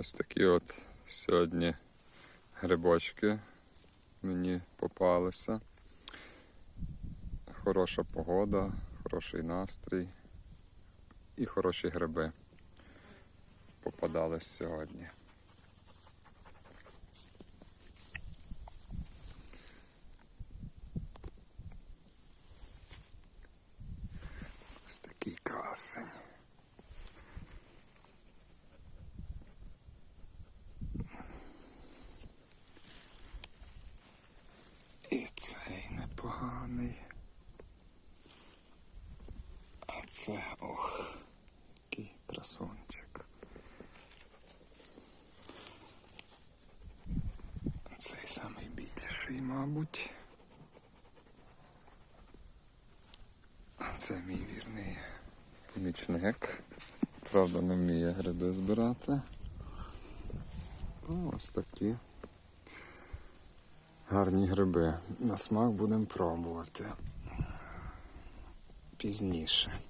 Ось такі от сьогодні грибочки мені попалися. Хороша погода, хороший настрій і хороші гриби попадались сьогодні. Ось такий красень. І цей непоганий. А це ох, який красунчик. Цей самий більший, мабуть. Це мій вірний помічник. Правда, не вміє гриби збирати. Ну, ось такі гарні гриби. На смак будемо пробувати пізніше.